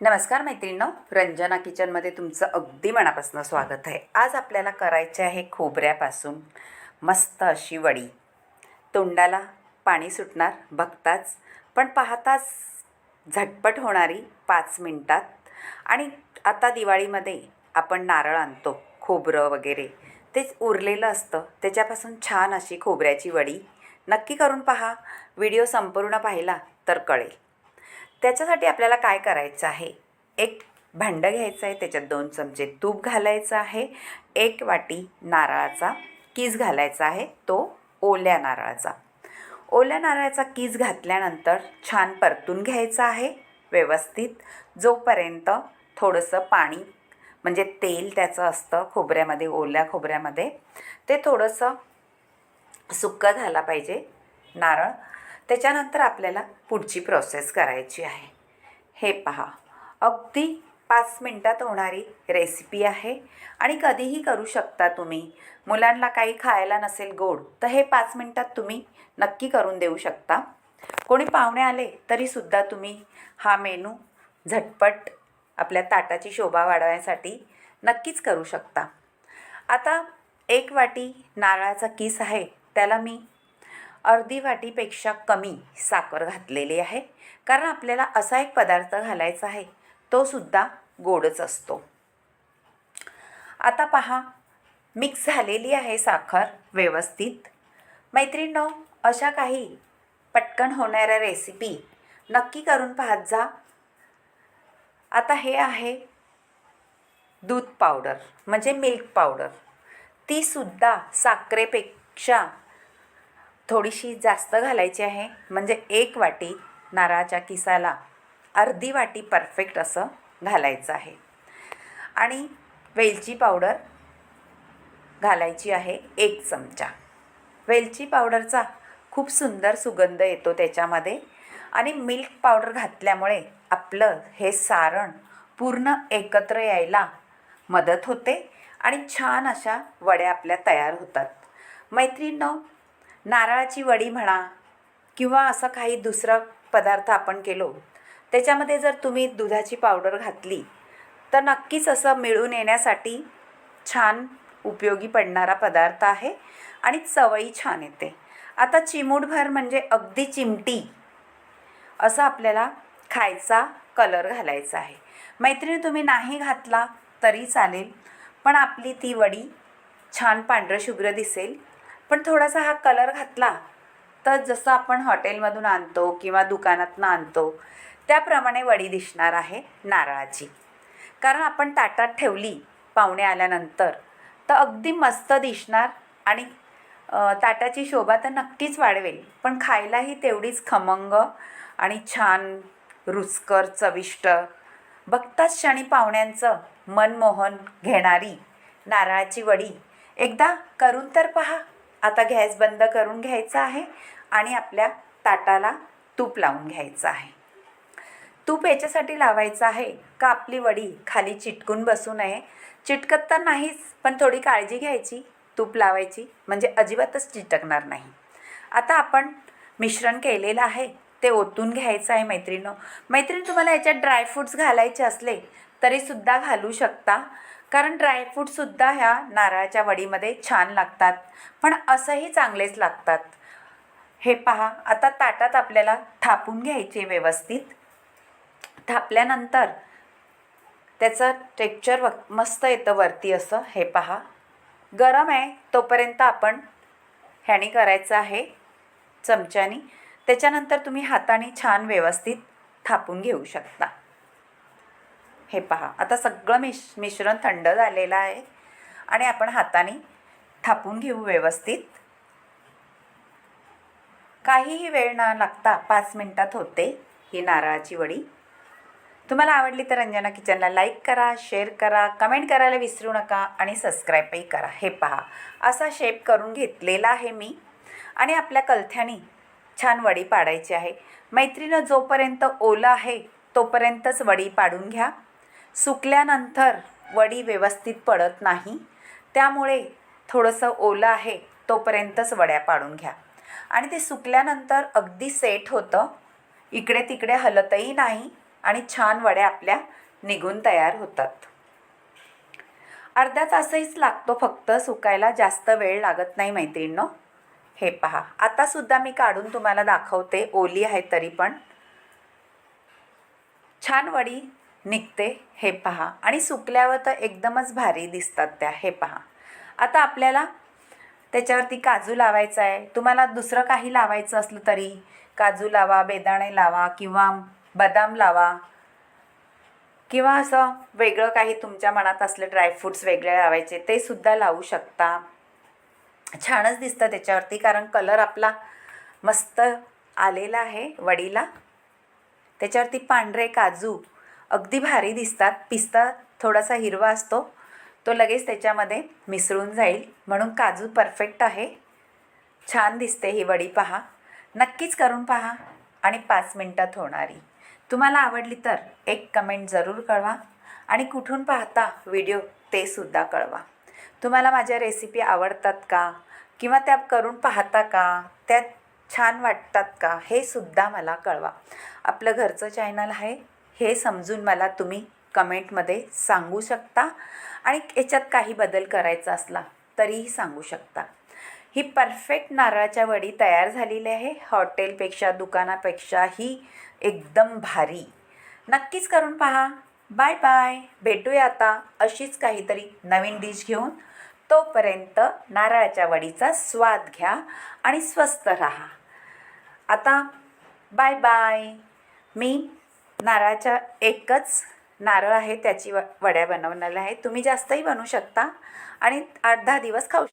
नमस्कार मैत्रिणींनो रंजना किचनमध्ये तुमचं अगदी मनापासून स्वागत आहे. आज आपल्याला करायचे आहे खोबऱ्यापासून मस्त अशी वडी. तोंडाला पाणी सुटणार बघताच पण पाहताच झटपट होणारी पाच मिनटात. आणि आता दिवाळीमध्ये आपण नारळ आणतो खोबरं वगैरे. तेच उरलेलं असतं. त्याच्यापासून छान अशी खोबऱ्याची वडी. नक्की करून पहा. व्हिडिओ संपूर्ण पाहिला तर कळेल. त्याच्यासाठी आपल्याला काय करायचं आहे? एक भांडं घ्यायचं आहे त्याच्यात दोन चमचे तूप घालायचं आहे एक वाटी नारळाचा कीज घालायचा आहे तो ओल्या नारळाचा. ओल्या नारळाचा कीज घातल्यानंतर छान परतून घ्यायचा आहे व्यवस्थित. जोपर्यंत थोडंसं पाणी म्हणजे तेल त्याचं असतं खोबऱ्यामध्ये ओल्या खोबऱ्यामध्ये ते थोडंसं सुक्का झाला पाहिजे नारळ. त्याच्यानंतर आपल्याला पुढची प्रोसेस करायची आहे. हे पहा. अगदी पाच मिनटात होणारी रेसिपी आहे. आणि कधीही करू शकता तुम्ही. मुलांना काही खायला नसेल गोड तर हे पाच मिनटात तुम्ही नक्की करून देऊ शकता. कोणी पाहुणे आले तरीसुद्धा तुम्ही हा मेनू झटपट आपल्या ताटाची शोभा वाढवण्यासाठी नक्कीच करू शकता. आता एक वाटी नारळाचा किस आहे त्याला मी अर्धी वाटीपेक्षा कमी साखर घातलेली आहे. कारण आपल्याला असा एक पदार्थ घालायचा आहे तो सुद्धा गोडच असतो. आता पहा मिक्स झालेली आहे साखर व्यवस्थित. मैत्रिणींनो अशा काही पटकन होणाऱ्या रेसिपी नक्की करून पाहत जा. आता हे आहे दूध पावडर म्हणजे मिल्क पावडर तीसुद्धा साखरेपेक्षा थोडीशी जास्त घालायची आहे. म्हणजे एक वाटी नारळाच्या किसाला अर्धी वाटी परफेक्ट असं घालायचं आहे. आणि वेलची पावडर घालायची आहे एक चमचा. वेलची पावडरचा खूप सुंदर सुगंध येतो त्याच्यामध्ये. आणि मिल्क पावडर घातल्यामुळे आपलं हे सारण पूर्ण एकत्र यायला मदत होते. आणि छान अशा वड्या आपल्या तयार होतात. मैत्रिणींनो नारळाची वडी म्हणा किंवा असं काही दुसरं पदार्थ आपण केलो. त्याच्यामध्ये जर तुम्ही दुधाची पावडर घातली तर नक्कीच असं मिळून येण्यासाठी छान उपयोगी पडणारा पदार्थ आहे आणि चवई छान येते. आता चिमूटभर म्हणजे अगदी चिमटी असं आपल्याला खायचा कलर घालायचा आहे. मैत्रिणी तुम्ही नाही घातला तरी चालेल पण आपली ती वडी छान पांढरं शुभ्र दिसेल. पण थोडासा हा कलर घातला तर जसं आपण हॉटेलमधून आणतो किंवा दुकानातनं आणतो त्याप्रमाणे वडी दिसणार आहे नारळाची. कारण आपण ताटात ठेवली पाहुणे आल्यानंतर तर अगदी मस्त दिसणार आणि ताटाची शोभा तर नक्कीच वाढवेल पण खायलाही तेवढीच खमंग आणि छान रुचकर चविष्ट बघताच क्षणी पाहुण्यांचं मनमोहन घेणारी नारळाची वडी. एकदा करून तर पहा. आता गॅस बंद करून घ्यायचा आहे आणि आपल्या ताटाला तूप लावून घ्यायचं आहे. तूप याच्यासाठी लावायचं आहे का आपली वडी खाली चिटकून बसू नये? चिटकत तर नाहीच पण थोडी काळजी घ्यायची. तूप लावायची म्हणजे अजिबातच चिटकणार नाही. आता आपण मिश्रण केलेलं आहे ते ओतून घ्यायचं आहे मैत्रिणं मैत्रीण तुम्हाला याच्यात ड्रायफ्रूट्स घालायचे असले तरीसुद्धा घालू शकता. कारण ड्रायफ्रूटसुद्धा ह्या नारळाच्या वडीमध्ये छान लागतात. पण असंही चांगलेच लागतात. हे पहा आता ताटात आपल्याला थापून घ्यायचे व्यवस्थित. थापल्यानंतर त्याचं टेक्चर व मस्त येतं वरती असं. हे पहा. गरम आहे तोपर्यंत आपण ह्याने करायचं आहे चमच्यानी. त्याच्यानंतर तुम्ही हाताने छान व्यवस्थित थापून घेऊ शकता. हे पहा. आता सगळं मिश मिश्रण थंड झालेलं आहे. आणि आपण हाताने थापून घेऊ व्यवस्थित. काहीही वेळ न लागता पाच मिनटात होते ही नारळाची वडी. तुम्हाला आवडली तर रंजना किचनला लाईक करा शेअर करा कमेंट करायला विसरू नका आणि सबस्क्राईबही करा. हे पहा. असा शेप करून घेतलेला आहे मी. आणि आपल्या कलथ्यानी छान वडी पाडायची आहे. मैत्रीनं जोपर्यंत ओलं आहे तोपर्यंतच वडी पाडून घ्या. सुकल्यानंतर वडी व्यवस्थित पडत नाही. त्यामुळे थोडंसं ओलं आहे तोपर्यंतच वड्या पाडून घ्या. आणि ते सुकल्यानंतर अगदी सेट होतं. इकडे तिकडे हलतही नाही आणि छान वड्या आपल्या निघून तयार होतात. अर्धा तासहीच लागतो फक्त सुकायला जास्त वेळ लागत नाही मैत्रिणींनो. हे पहा आतासुद्धा मी काढून तुम्हाला दाखवते ओली आहे तरी पण. छान वडी निघते हे पहा. आणि सुकल्यावर तर एकदमच भारी दिसतात त्या हे पहा. आता आपल्याला त्याच्यावरती काजू लावायचा आहे. तुम्हाला दुसरं काही लावायचं असलं तरी काजू लावा बेदाणे लावा किंवा बदाम लावा किंवा असं वेगळं काही तुमच्या मनात असलं ड्रायफ्रूट्स वेगळे लावायचे ते सुद्धा लावू शकता. छानच दिसतं त्याच्यावरती कारण कलर आपला मस्त आलेला आहे वडीला. त्याच्यावरती पांढरे काजू अगदी भारी दिसतात. पिस्ता थोडासा हिरवा असतो. तो लगेच त्याच्यामध्ये मिसळून जाईल. म्हणून काजू परफेक्ट आहे. छान दिसते ही वडी पहा. नक्कीच करून पहा आणि पाच मिनटात होणारी. तुम्हाला आवडली तर एक कमेंट जरूर कळवा आणि कुठून पाहता व्हिडिओ ते सुद्धा कळवा. तुम्हाला माझ्या रेसिपी आवडतात का? किंवा त्या करून पाहता का? त्या छान वाटतात का? हे सुद्धा मला कळवा. आपलं घरचं चॅनल आहे. हे समजून मला तुम्ही कमेंटमध्ये सांगू शकता आणि याच्यात काही बदल करायचा असला तरीही सांगू शकता. ही परफेक्ट नारळाच्या वडी तयार झालेली आहे. हॉटेलपेक्षा दुकानापेक्षा ही एकदम भारी. नक्कीच करून पहा. Bye bye. भेटूया आता अशीच काहीतरी नवीन डिश घेऊन. तोपर्यंत नारळाच्या वडीचा स्वाद घ्या आणि स्वस्त राहा. आता बाय बाय. मी नारळाच्या एकच नारळ आहे त्याची व वड्या बनवणार आहे. तुम्ही जास्तही बनवू शकता आणि आठ दहा दिवस खाऊ